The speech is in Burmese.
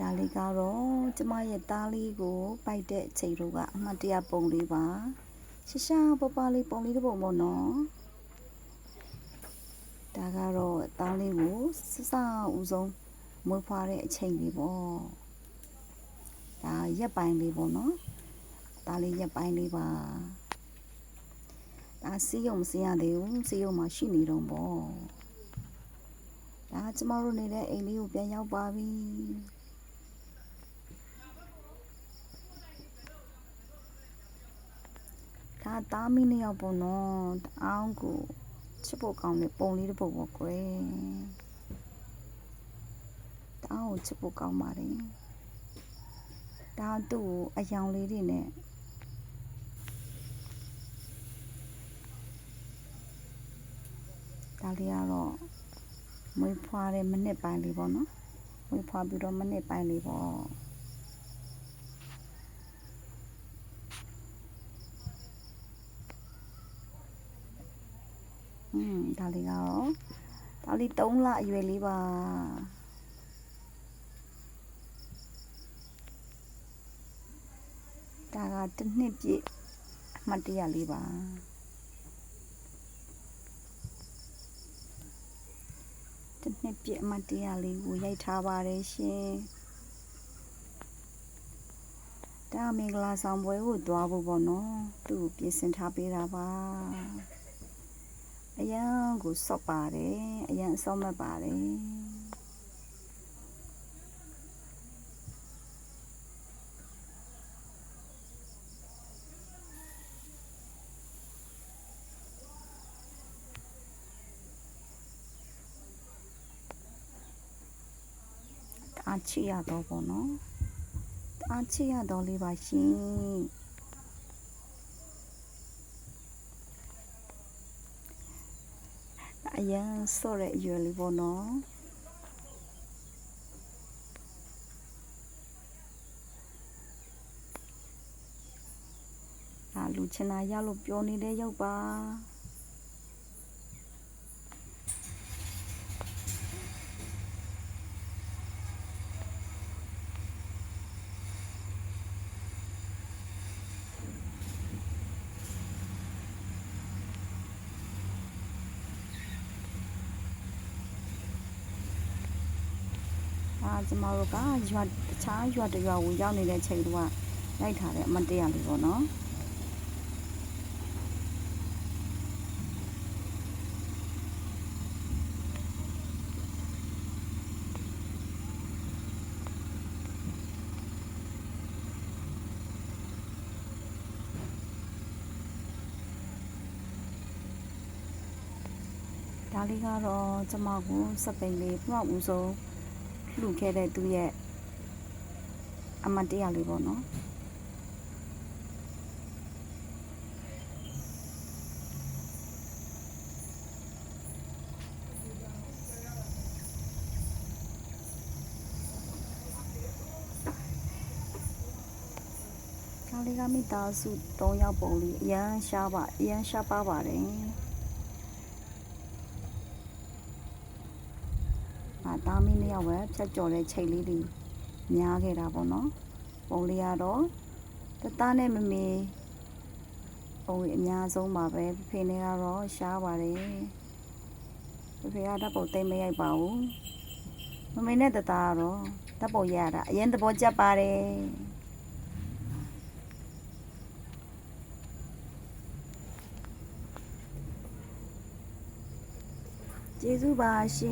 ဒါလေးကတော့ကျမရဲ့သားလေးကိုပိုက်တဲ့အချိန်တို့ကအမှတ်တရပုံလေးပါရှရှာပပလေးပုံလေးတစ်ပုံပေါ့နော်ဒါကတော့သားလေးကိုစစဦးဆုံးမွေးဖွားတဲ့အချိန်လေးပေါ့ဒါရက်ပိုင်းလေးပေါ့နော်သားလေးရက်ပိုင်းလေးပါဒါစီးရုံမစင်းရသေးဘူးစီးရုံမှာရှိနေတော့ပေါ့ဒါကျမတို့နေတဲ့အိမ်လေးကိုပြန်ရောက်ပါပြီ ဒါသားမီးနှစ်ယောက်ပေါ့နော်တအောင်ကိုချစ်ဖို့ကောင်းတဲ့ပုံလေးတစ်ပုဒ်ပေါ့ကွယ်တအောင်ကိုချစ်ဖို့ကောင်းပါတယ်ဒါသူ့ကိုအယောင်လေးတွေနဲ့ဒါလေးကတော့မွေးဖွားတဲ့မိနစ်ပိုင်းလေးပေါ့နော်မွေးဖွားပြီးတော့မိနစ်ပိုင်းလေးပေါ့ อืมဒါလေးကတော့ဒါလေး3လအရွယ်လေးပါဒါကတစ်နှစ်ပြည့်အမှတ်တရလေးပါတစ်နှစ်ပြည့်အမှတ်တရလေးကိုရိုက်ထားပါတယ်ရှင်ဒါမင်္ဂလာဆောင်ပွဲကိုသွားဖို့ပေါ့နော်သူ့ကိုပြင်ဆင်ထားပေးတာပါ အရန်ကိုစော့ပါတယ်အရန်အစော့မတ်ပါတယ်အားချရတော့ပေါ့နော်အားချရတော့လေးပါရှင် အရန်စော့တဲ့အရွယ်လေးပေါ့နော်ဒါလူချင်တာရလို့ပြောနေတဲ့ရောက်ပါ ကျမတို့ကရွာတခြားရွာတစ်ရွာကိုရောက်နေတဲ့အချိန်တုန်းကလိုက်ထားတဲ့အမတ်တရလေးပေါ့နော်ဒါလေးကတော့ကျမကိုစက်ပိန်လေးပြမဦးဆုံး လှူခဲ့တဲ့သူရဲ့အမတ်တရလေးပေါ့နော်ဒါလေးကမိသားစု၃ယောက်ပုံလေးအရန်ရှားပါအရန်ရှားပါပါတယ် အာတာမီနှစ်ယောက်ပဲဖြတ်ကျော်တဲ့ချိန်လေးတွေများခဲ့တာပေါ့နော်ပုံလေးကတော့တသားနဲ့မမေပုံလေးအများဆုံးပါပဲဖေဖေနဲ့ကတော့ရှားပါတယ်ဖေဖေကဓာတ်ပုံသိမ့်မရိုက်ပါဘူးမမေနဲ့တသားကတော့ဓာတ်ပုံရတာအရင်သဘောကျပါတယ်ကျေးဇူးပါရှင်